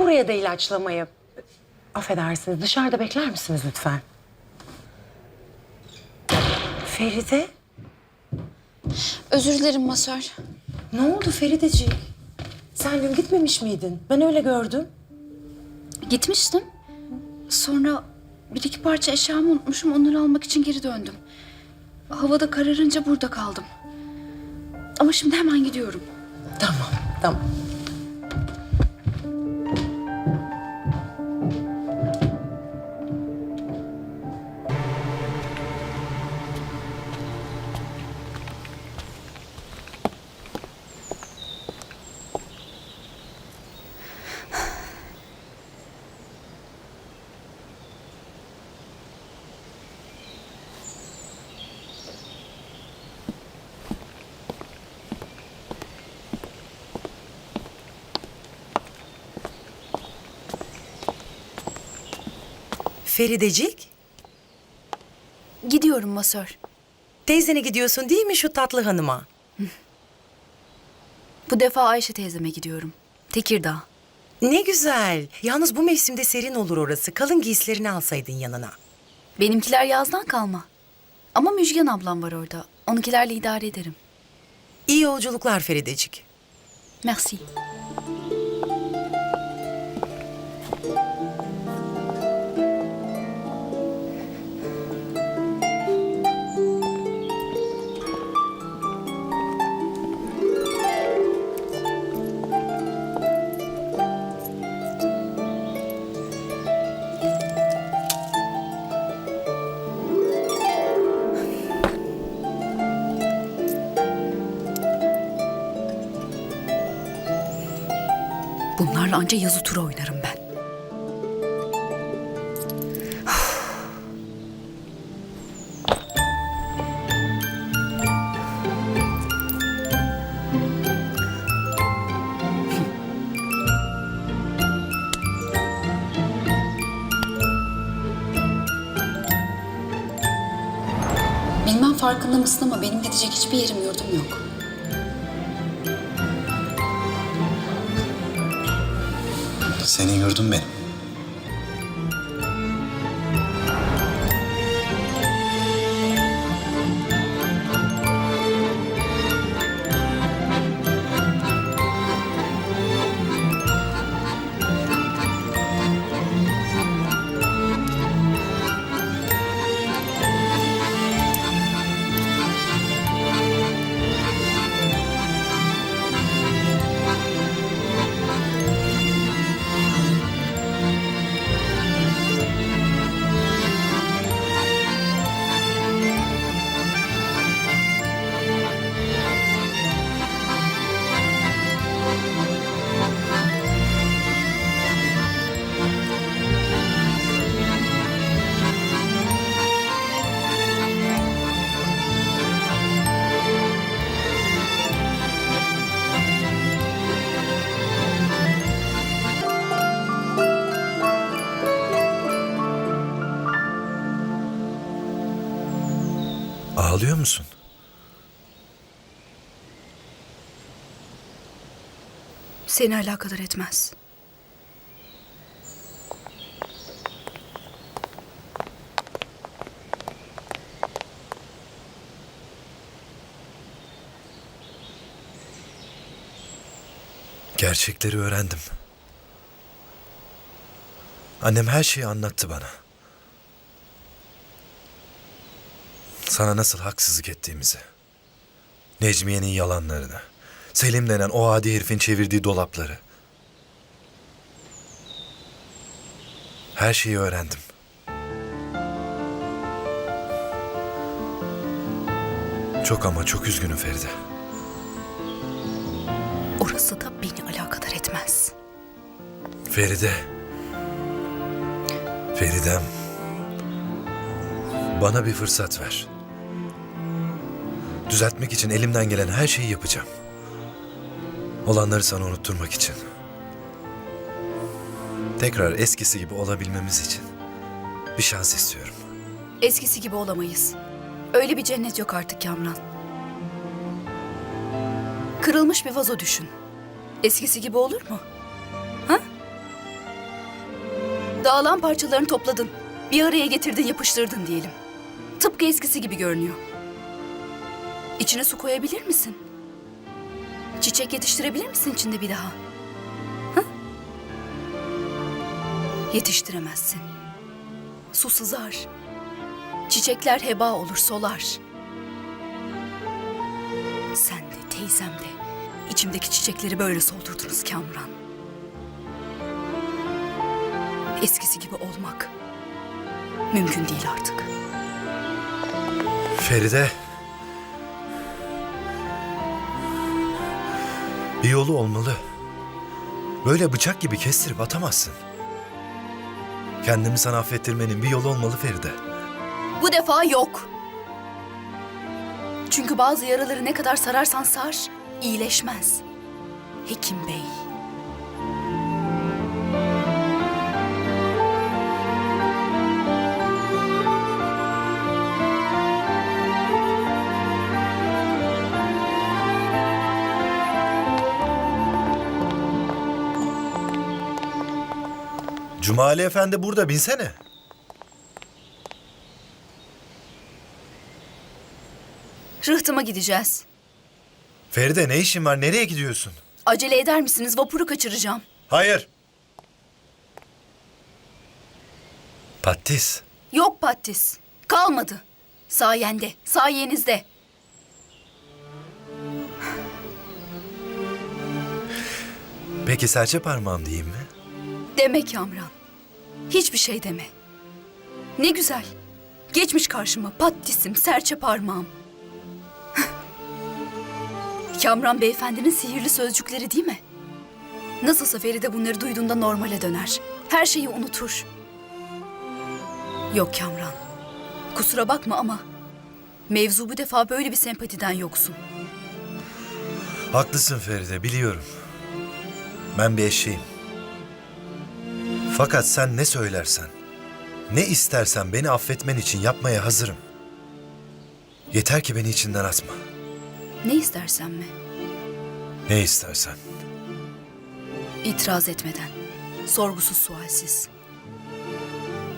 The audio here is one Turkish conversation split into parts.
Buraya da ilaçlamayı. Affedersiniz dışarıda bekler misiniz lütfen? Feride? Özür dilerim masör. Ne oldu Ferideciğim? Sen dün gitmemiş miydin? Ben öyle gördüm. Gitmiştim. Sonra bir iki parça eşyamı unutmuşum. Onları almak için geri döndüm. Havada kararınca burada kaldım. Ama şimdi hemen gidiyorum. Tamam, tamam. Feridecik, Gidiyorum masör. teyzene gidiyorsun değil mi şu tatlı hanıma? Bu defa Ayşe teyzeme gidiyorum. Tekirdağ. Ne güzel. Yalnız bu mevsimde serin olur orası. Kalın giysilerini alsaydın yanına. Benimkiler yazdan kalma. Ama Müjgan ablam var orada. Onunkilerle idare ederim. İyi yolculuklar Feridecik. Merci. Anca yazı tura oynarım ben. Bilmem farkında mısın ama benim gidecek hiçbir yerim yurdum yok. Senin yurdun benim. Ağlıyor musun? Seni alakadar etmez. Gerçekleri öğrendim. Annem her şeyi anlattı bana. Sana nasıl haksızlık ettiğimizi. Necmiye'nin yalanlarını. Selim denen o adi herifin çevirdiği dolapları. Her şeyi öğrendim. Çok ama çok üzgünüm Feride. Orası da beni alakadar etmez. Feride. Feridem. Bana bir fırsat ver. Düzeltmek için elimden gelen her şeyi yapacağım. Olanları sana unutturmak için. Tekrar eskisi gibi olabilmemiz için bir şans istiyorum. Eskisi gibi olamayız. Öyle bir cennet yok artık Kamran. Kırılmış bir vazo düşün. Eskisi gibi olur mu? Ha? Dağılan parçalarını topladın. Bir araya getirdin, yapıştırdın diyelim. Tıpkı eskisi gibi görünüyor. İçine su koyabilir misin? Çiçek yetiştirebilir misin içinde bir daha? Hı? Yetiştiremezsin. Su sızar. Çiçekler heba olur, solar. Sen de teyzem de içimdeki çiçekleri böyle soldurdunuz Kamran. Eskisi gibi olmak mümkün değil artık. Feride. Bir yolu olmalı. Böyle bıçak gibi kestirip atamazsın. Kendimi sana affettirmenin bir yolu olmalı Feride. Bu defa yok. Çünkü bazı yaraları ne kadar sararsan sar, iyileşmez. Hekim Bey. Cumali Efendi burada binsene. Rıhtıma gideceğiz. Feride ne işin var? Nereye gidiyorsun? Acele eder misiniz? Vapuru kaçıracağım. Hayır. Pattis. Yok Pattis. Kalmadı. Sayende, sayenizde. Peki serçe parmağım diyeyim mi? Deme Kamran. Hiçbir şey deme. Ne güzel. Geçmiş karşıma pattisim, serçe parmağım. Kamran beyefendinin sihirli sözcükleri değil mi? Nasılsa Feride bunları duyduğunda normale döner. Her şeyi unutur. Yok Kamran. Kusura bakma ama mevzu bu defa böyle bir sempatiden yoksun. Haklısın Feride, biliyorum. Ben bir eşeğim. Fakat sen ne söylersen, ne istersen beni affetmen için yapmaya hazırım. Yeter ki beni içinden atma. Ne istersen mi? Ne istersen. İtiraz etmeden, sorgusuz sualsiz.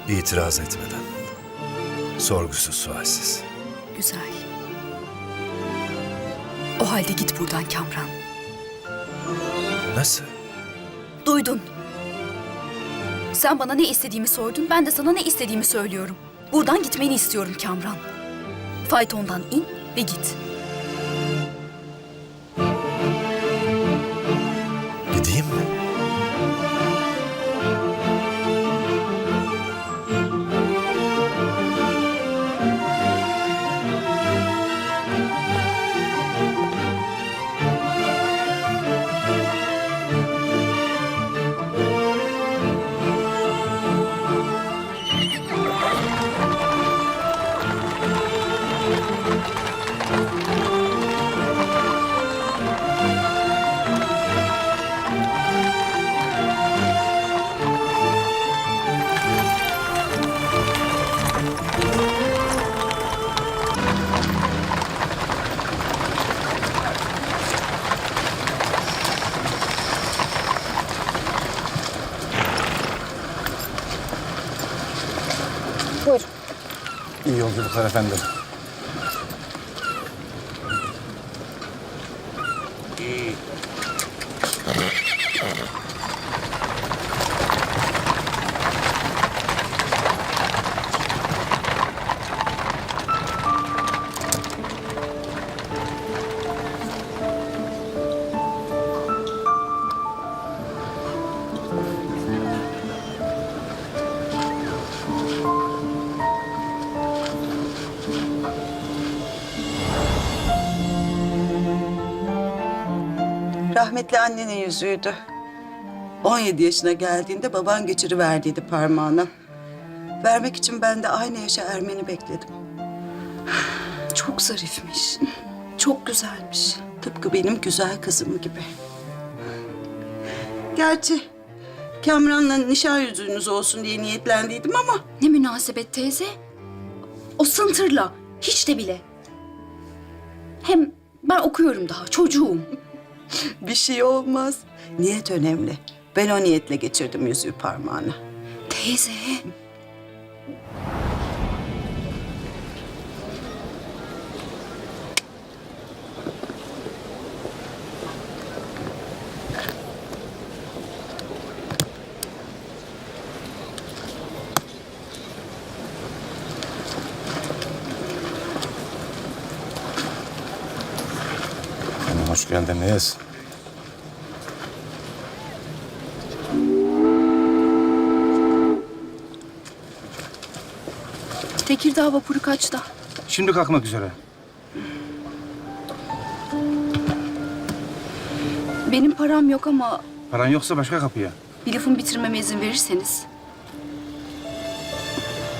İtiraz etmeden. Sorgusuz sualsiz. Güzel. O halde git buradan Kamran. Nasıl? Duydun. Sen bana ne istediğimi sordun, ben de sana ne istediğimi söylüyorum. Buradan gitmeni istiyorum Kamran. Faytondan in ve git. İyi yolculuklar efendim. Rahmetli annenin yüzüğüydü. 17 yaşına geldiğinde baban geçiriverdiydi parmağına. Vermek için ben de aynı yaşa ermeni bekledim. Çok zarifmiş. Çok güzelmiş. Tıpkı benim güzel kızım gibi. Gerçi Kamran'la nişan yüzüğünüz olsun diye niyetlendiydim ama Ne münasebet teyze. O sıntırla. Hiç de bile. Hem ben okuyorum daha. Çocuğum. bir şey olmaz. Niyet önemli. Ben o niyetle geçirdim yüzüğü parmağına. Teyze. Hanım hoş geldiniz. Tekirdağ vapuru kaçta? Şimdi kalkmak üzere. Benim param yok ama Paran yoksa başka kapıya. bir lafımı bitirmeme izin verirseniz.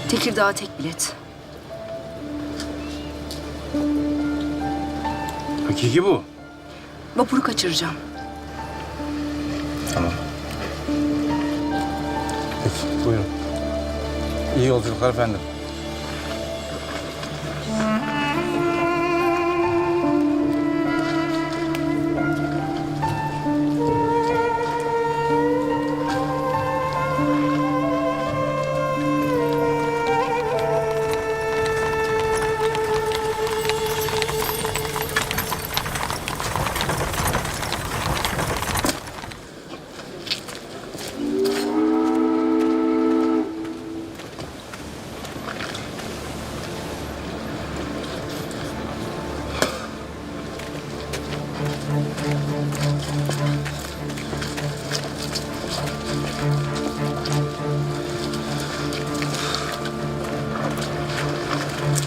Tekirdağ tek bilet. Hakiki bu. Vapuru kaçıracağım. Tamam. Peki buyurun. İyi yolculuklar efendim.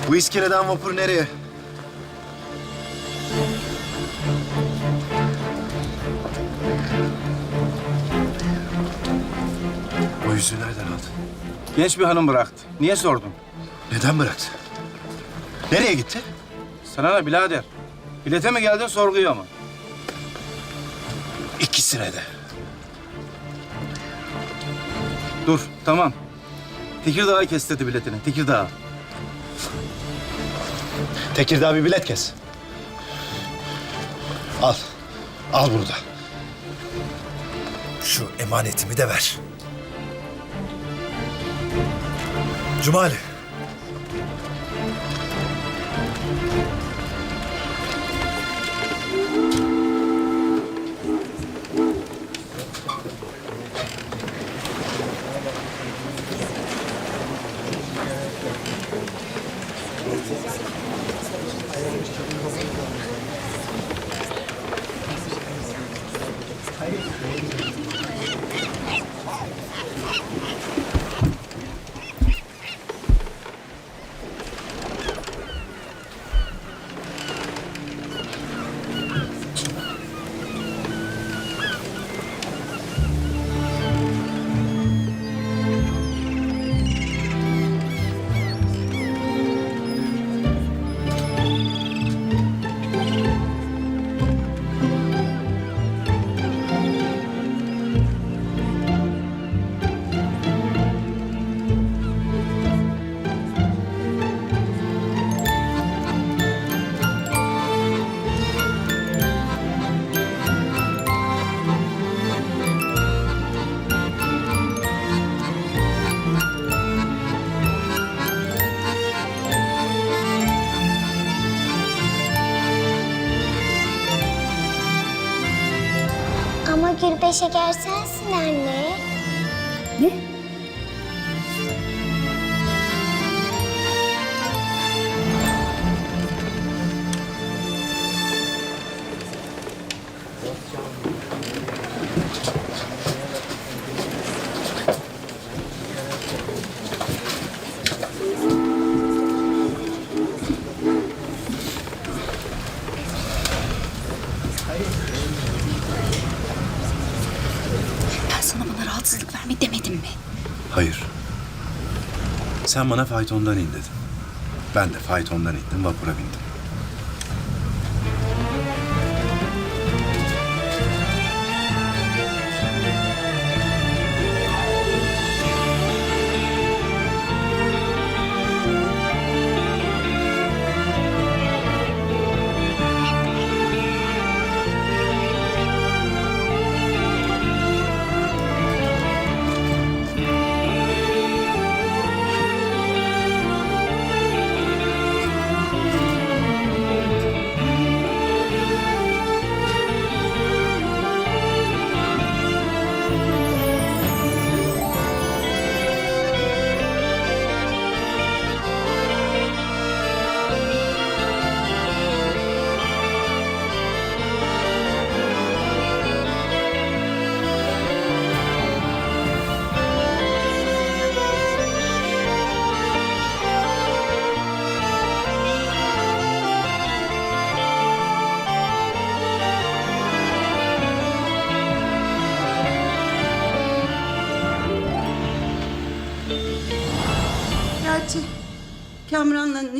Bu iskeleden vapur nereye? O yüzüğü nereden aldın? Genç bir hanım bıraktı. Niye sordun? Neden bıraktı? Nereye gitti? Sana ne birader? Bilete mi geldin sorguya mı? İkisine de. Dur tamam. Tekirdağ'a kes dedi biletini. Tekirdağ. Tekirdağ bir bilet kes. Al. Al burada. Şu emanetimi de ver. Cumali. Ama Gülbe Şeker sensin anne. Ben Sen bana faytondan in dedin. Ben de faytondan indim, vapura bindim.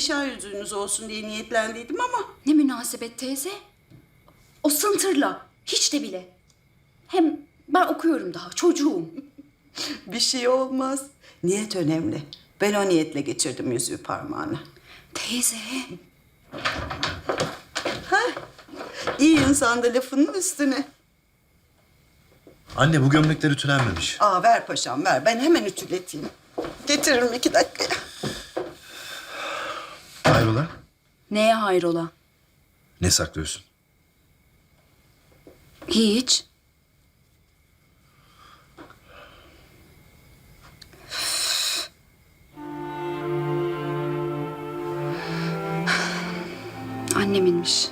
Nişan yüzüğünüz olsun diye niyetlendiydim ama Ne münasebet teyze. O sıntırla. Hiç de bile. Hem ben okuyorum daha. Çocuğum. bir şey olmaz. Niyet önemli. Ben o niyetle geçirdim yüzüğü parmağına. Teyze. İyi insan da lafının üstüne. Anne bu gömlekler ütülenmemiş. Aa ver paşam ver. Ben hemen ütületeyim. Getiririm iki dakikaya. Hayrola? Neye hayrola? Ne saklıyorsun? Hiç. Anneminmiş.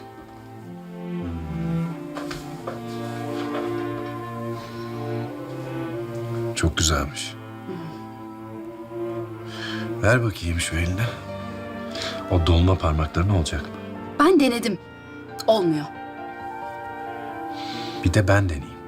Çok güzelmiş. Ver bakayım şu eline. O dolma parmakların olacak mı? Ben denedim. Olmuyor. Bir de ben deneyeyim.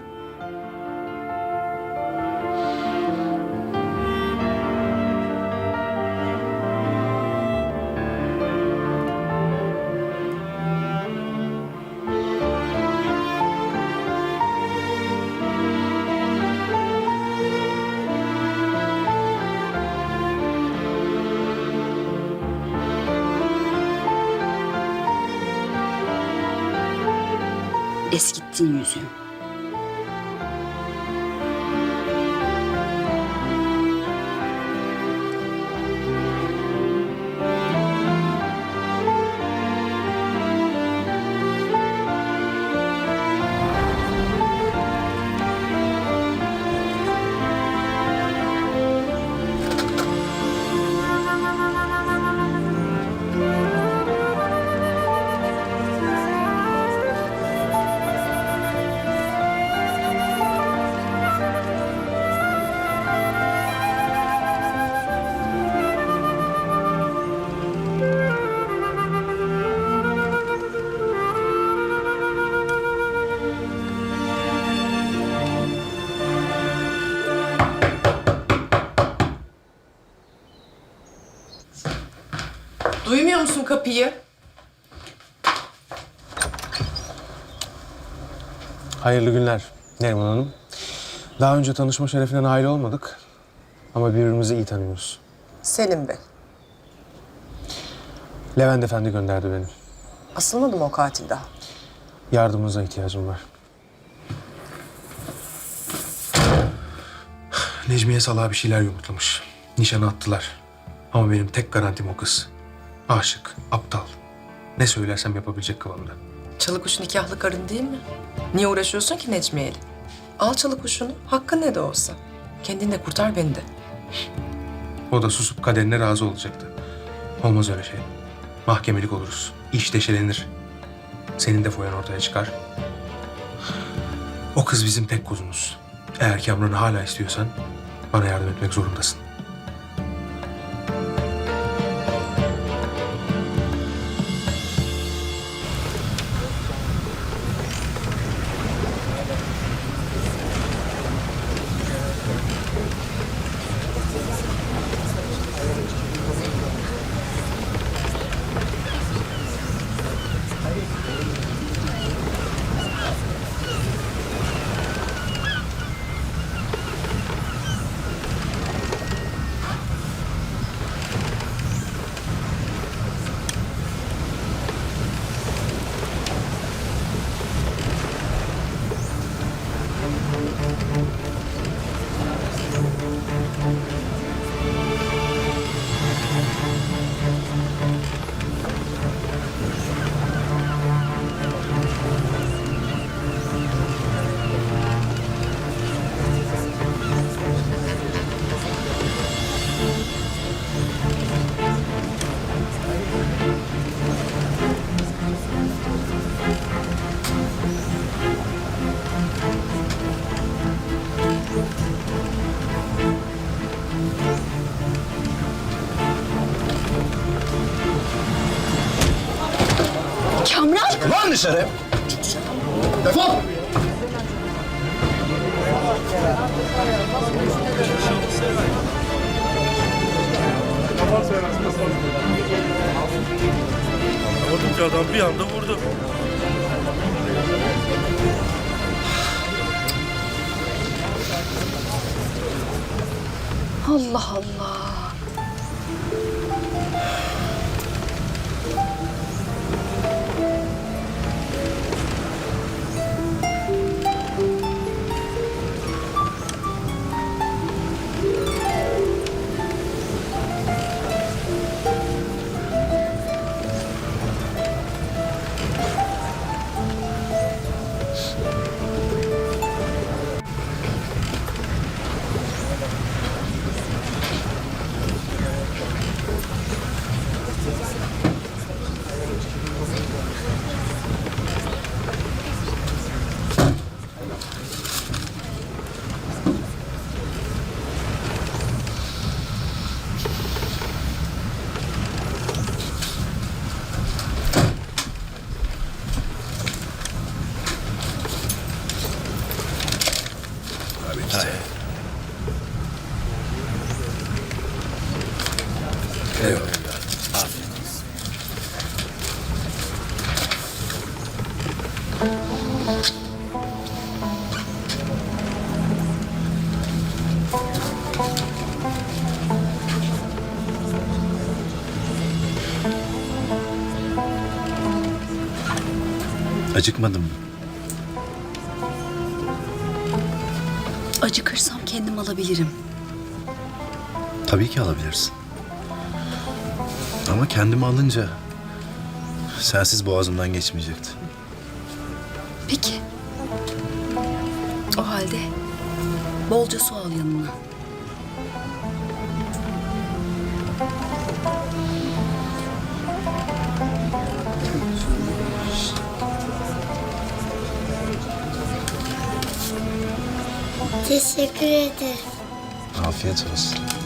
Eskittin yüzüğü. Duymuyor musun kapıyı? Hayırlı günler Neriman Hanım. Daha önce tanışma şerefine nail olmadık. Ama birbirimizi iyi tanıyoruz. Selim Bey. Levent Efendi gönderdi beni. Asılmadı mı o katil daha? Yardımınıza ihtiyacım var. Necmiye salağa bir şeyler yumurtlamış. Nişanı attılar. Ama benim tek garantim o kız. Aşık, aptal. Ne söylersem yapabilecek kıvamda. Çalıkuş nikahlı karın değil mi? Niye uğraşıyorsun ki Necmiye'yle? Al çalıkuşunu, hakkın ne de olsa. Kendini de kurtar beni de. O da susup kaderine razı olacaktı. Olmaz öyle şey. Mahkemelik oluruz. İş deşelenir. Senin de foyan ortaya çıkar. O kız bizim tek kozumuz. Eğer Kamran'ı hala istiyorsan bana yardım etmek zorundasın. Kamran! Lan dışarı! Defol! Anlamadım ki adam bir anda vurdu. Allah Allah. Acıkmadın mı? Kendimi alınca sensiz boğazımdan geçmeyecekti. Peki. O halde bolca su al yanına. Teşekkür ederim. Afiyet olsun.